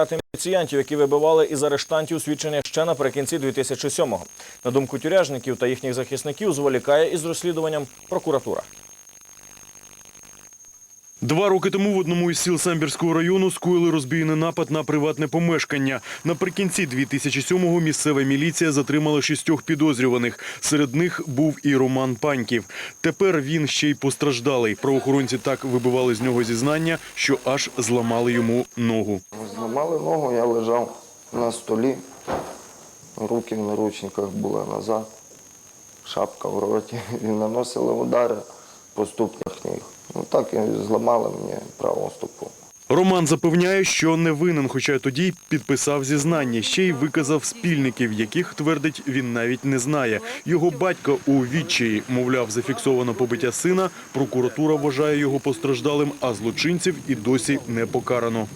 міліціянтів, які вибивали із арештантів свідчення ще наприкінці 2007-го. На думку тюряжників та їхніх захисників, зволікає із розслідуванням прокуратура. Два роки тому в одному із сіл Самбірського району скоїли розбійний напад на приватне помешкання. Наприкінці 2007-го місцева міліція затримала шістьох підозрюваних. Серед них був і Роман Паньків. Тепер він ще й постраждалий. Правоохоронці так вибивали з нього зізнання, що аж зламали йому ногу. Зламали ногу, я лежав на столі, руки в наручниках були назад, шапка в роті. І наносили удари по ступнях ніг. Ну так і зламали мені праву стопу. Роман запевняє, що не винен, хоча тоді підписав зізнання. Ще й виказав спільників, яких твердить він навіть не знає. Його батько у відчаї, мовляв, зафіксовано побиття сина. Прокуратура вважає його постраждалим, а злочинців і досі не покарано.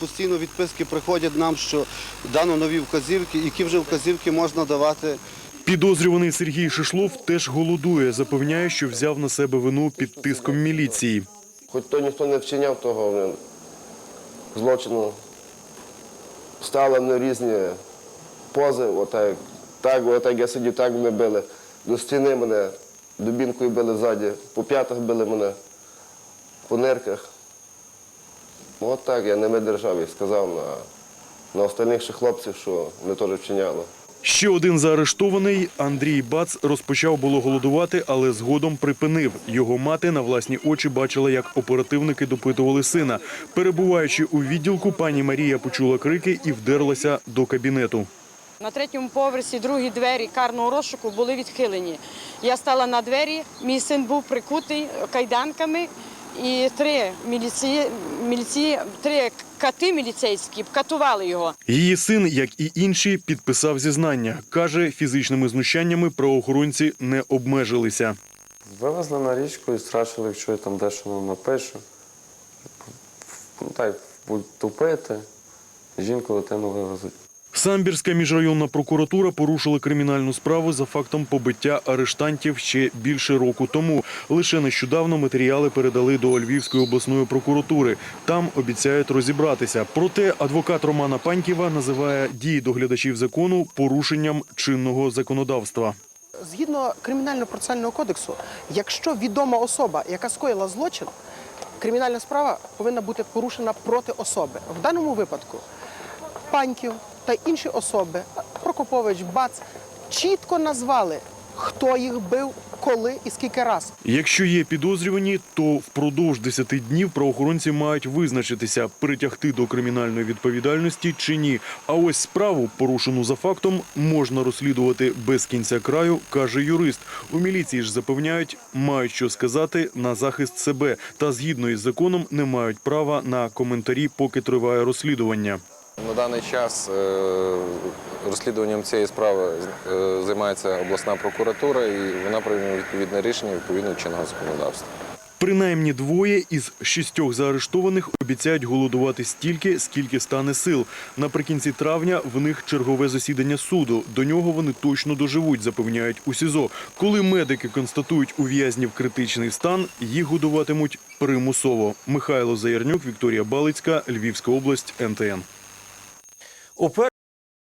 Постійно відписки приходять нам, що дано нові вказівки, які вже вказівки можна давати. Підозрюваний Сергій Шишлов теж голодує. Запевняє, що взяв на себе вину під тиском міліції. Хоч то ніхто не вчиняв того злочину. Стали на різні пози, отак, так, отак я сидів, так мене били. До стіни мене дубінкою били ззаді, по п'ятах били мене, по нирках. От так я не видержав і сказав на, на остальних хлопців, що вони теж вчиняли. Ще один заарештований Андрій Бац розпочав було голодувати, але згодом припинив. Його мати на власні очі бачила, як оперативники допитували сина. Перебуваючи у відділку, пані Марія почула крики і вдерлася до кабінету. На третьому поверсі другі двері карного розшуку були відхилені. Я стала на двері, мій син був прикутий кайданками, і три міліції, міліції, три кати міліцейські катували його. Її син, як і інші, підписав зізнання. Каже, фізичними знущаннями правоохоронці не обмежилися. Вивезли на річку і страшили, якщо я там дещо не напишу. Ну, так, будуть тупити, жінку дитину вивезуть. Самбірська міжрайонна прокуратура порушила кримінальну справу за фактом побиття арештантів ще більше року тому. Лише нещодавно матеріали передали до Львівської обласної прокуратури. Там обіцяють розібратися. Проте адвокат Романа Паньківа називає дії доглядачів закону порушенням чинного законодавства. Згідно кримінально-процесуального кодексу, якщо відома особа, яка скоїла злочин, кримінальна справа повинна бути порушена проти особи. В даному випадку Паньків та інші особи, Прокопович, Бац, чітко назвали, хто їх бив, коли і скільки раз. Якщо є підозрювані, то впродовж 10 днів правоохоронці мають визначитися, притягти до кримінальної відповідальності чи ні. А ось справу, порушену за фактом, можна розслідувати без кінця краю, каже юрист. У міліції ж запевняють, мають що сказати на захист себе та згідно із законом не мають права на коментарі, поки триває розслідування. На даний час е, розслідуванням цієї справи е, займається обласна прокуратура і вона прийме відповідне рішення відповідно чинного законодавства. Принаймні двоє із шістьох заарештованих обіцяють голодувати стільки, скільки стане сил. Наприкінці травня в них чергове засідання суду. До нього вони точно доживуть, запевняють у СІЗО. Коли медики констатують у в'язнів критичний стан, їх годуватимуть примусово. Михайло Заярнюк, Вікторія Балицька, Львівська область, НТН. Upa